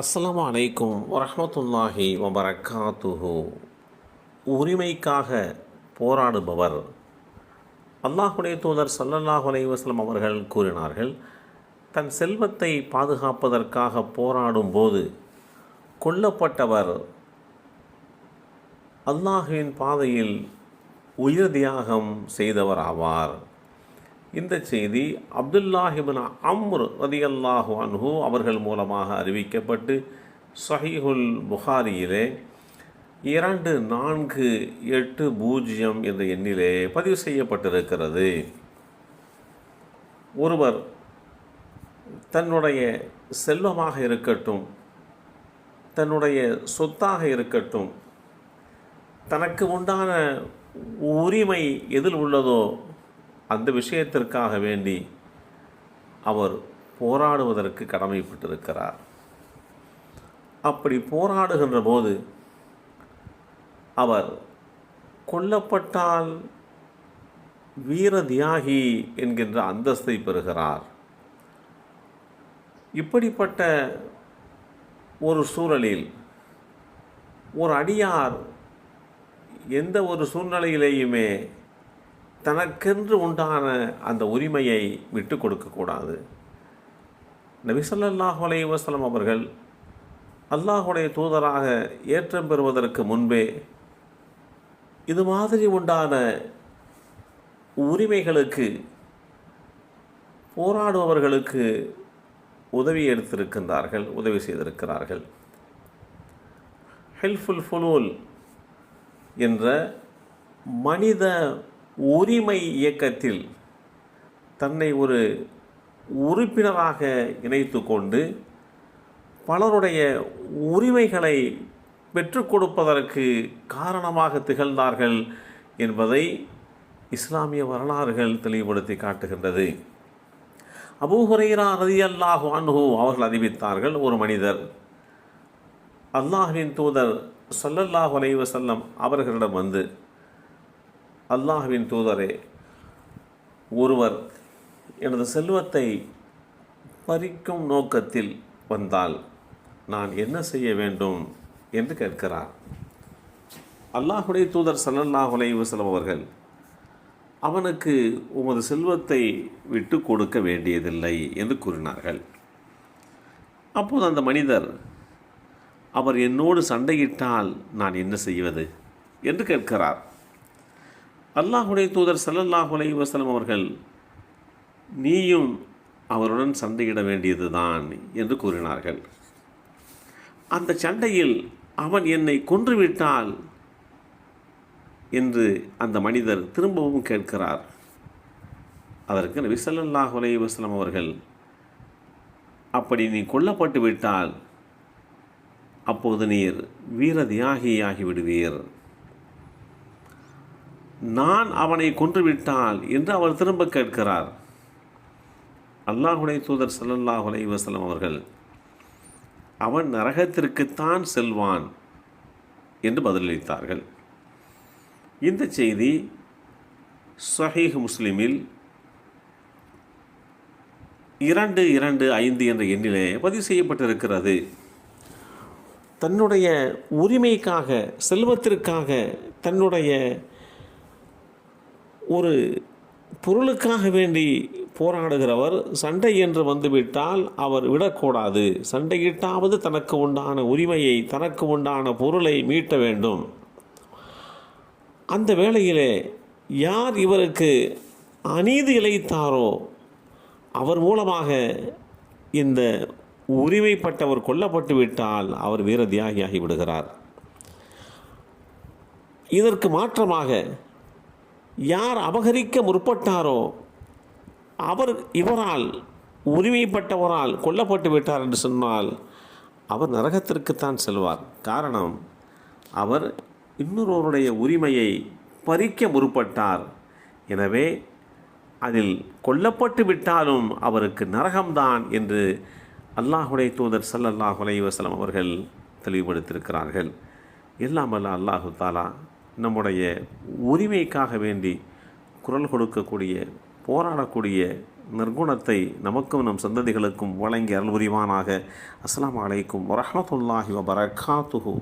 அஸ்லாம் அலைக்கும் வரமத்துல்லாஹி வபரகாத்துஹு. உரிமைக்காக போராடுபவர். அல்லாஹுடைய தூதர் சல்லல்லாஹ் அலைவாஸ்லம் அவர்கள் கூறினார்கள் தன் செல்வத்தை பாதுகாப்பதற்காக போராடும் போது கொல்லப்பட்டவர் அல்லாஹுவின் பாதையில் உயிர் தியாகம் செய்தவர் ஆவார். இந்த செய்தி அப்துல்லாஹிபின் அம்ரு ரதியல்லாஹு அன்ஹு அவர்கள் மூலமாக அறிவிக்கப்பட்டு சஹீஹுல் புகாரியிலே இரண்டு நான்கு எட்டு பூஜ்ஜியம் என்ற எண்ணிலே பதிவு செய்யப்பட்டிருக்கிறது. ஒருவர் தன்னுடைய செல்வமாக இருக்கட்டும் தன்னுடைய சொத்தாக இருக்கட்டும் தனக்கு உண்டான உரிமை எதில் உள்ளதோ அந்த விஷயத்திற்காக வேண்டி அவர் போராடுவதற்கு கடமைப்பட்டிருக்கிறார். அப்படி போராடுகின்ற போது அவர் கொல்லப்பட்டால் வீர தியாகி என்கின்ற அந்தஸ்தை பெறுகிறார். இப்படிப்பட்ட ஒரு சூழலில் ஒரு அடியார் எந்த ஒரு சூழ்நிலையிலேயுமே தனக்கென்று உண்டான அந்த உரிமையை விட்டு கொடுக்கக்கூடாது நபி ஸல்லல்லாஹு வசலம் அவர்கள் அல்லாஹுடைய தூதராக ஏற்றம் பெறுவதற்கு முன்பே இது மாதிரி உண்டான உரிமைகளுக்கு போராடுபவர்களுக்கு உதவி எடுத்திருக்கின்றார்கள் உதவி செய்திருக்கிறார்கள். ஹெல்ஃபுல் ஃபுலூல் என்ற மனித உரிமை இயக்கத்தில் தன்னை ஒரு உறுப்பினராக இணைத்து கொண்டு பலருடைய உரிமைகளை பெற்றுக் கொடுப்பதற்கு காரணமாக திகழ்ந்தார்கள் என்பதை இஸ்லாமிய வரலாறுகள் தெளிவுபடுத்தி காட்டுகின்றது. அபூஹுரைரா ரதி அல்லாஹு அன்ஹு அவர்கள் அறிவித்தார்கள் ஒரு மனிதர் அல்லாஹின் தூதர் சல்லல்லாஹ் அலைவசல்லம் அவர்களிடம் வந்து அல்லாஹுவின் தூதரே ஒருவர் எனது செல்வத்தை பறிக்கும் நோக்கத்தில் வந்தால் நான் என்ன செய்ய வேண்டும் என்று கேட்கிறார். அல்லாஹுடைய தூதர் ஸல்லல்லாஹு வசலம் அவர்கள் அவனுக்கு உமது செல்வத்தை விட்டு கொடுக்க வேண்டியதில்லை என்று கூறினார்கள். அப்போது அந்த மனிதர் அவர் என்னோடு சண்டையிட்டால் நான் என்ன செய்வது? என்று கேட்கிறார். அல்லாஹுடைய தூதர் ஸல்லல்லாஹு அலை வசலம் அவர்கள் நீயும் அவருடன் சண்டையிட வேண்டியதுதான் என்று கூறினார்கள். அந்த சண்டையில் அவன் என்னை கொன்றுவிட்டால் என்று அந்த மனிதர் திரும்பவும் கேட்கிறார். அதற்கு நபி சல்லாஹ் அலை வஸல்லம் அவர்கள் அப்படி நீ கொல்லப்பட்டு விட்டால் அப்போது நீர் வீர தியாகியாகி விடுவீர் நான் அவனை கொன்றுவிட்டால் என்று அவர் திரும்ப கேட்கிறார். அல்லாஹுடைய தூதர் ஸல்லல்லாஹு அலைஹி வஸல்லம் அவர்கள் அவன் நரகத்திற்குத்தான் செல்வான் என்று பதிலளித்தார்கள். இந்த செய்தி சஹீஹ் முஸ்லிமில் இரண்டு இரண்டு ஐந்து என்ற எண்ணிலே பதிவு செய்யப்பட்டிருக்கிறது. தன்னுடைய உரிமைக்காக செல்வத்திற்காக தன்னுடைய ஒரு பொருளுக்காக வேண்டி போராடுகிறவர் சண்டை என்று வந்துவிட்டால் அவர் விடக்கூடாது. சண்டையிட்டாவது தனக்கு உண்டான உரிமையை தனக்கு உண்டான பொருளை மீட்ட வேண்டும். அந்த வேளையிலே யார் இவருக்கு அநீதி இழைத்தாரோ அவர் மூலமாக இந்த உரிமைப்பட்டவர் கொல்லப்பட்டு விட்டால் அவர் வீர தியாகியாகி விடுகிறார். இதற்கு மாற்றமாக யார் அபகரிக்க முற்பட்டாரோ அவர் இவரால் உரிமைப்பட்டவரால் கொல்லப்பட்டு விட்டார் என்று சொன்னால் அவர் நரகத்திற்குத்தான் செல்வார். காரணம் அவர் இன்னொருவருடைய உரிமையை பறிக்க முற்பட்டார். எனவே அதில் கொல்லப்பட்டு விட்டாலும் அவருக்கு நரகம்தான் என்று அல்லாஹுடைய தூதர் சல்லல்லாஹ் அலைஹி அவர்கள் தெளிவுபடுத்தியிருக்கிறார்கள். எல்லாம் அல்ல அல்லாஹு தாலா நம்முடைய உரிமைக்காக வேண்டி குரல் கொடுக்கக்கூடிய போராடக்கூடிய நிர்குணத்தை நமக்கும் நம் சந்ததிகளுக்கும் வழங்கி அருள் புரிவானாக. அஸ்லாம் அலைக்கும் வரஹ்மத்துல்லாஹி வபரகாத்துஹு.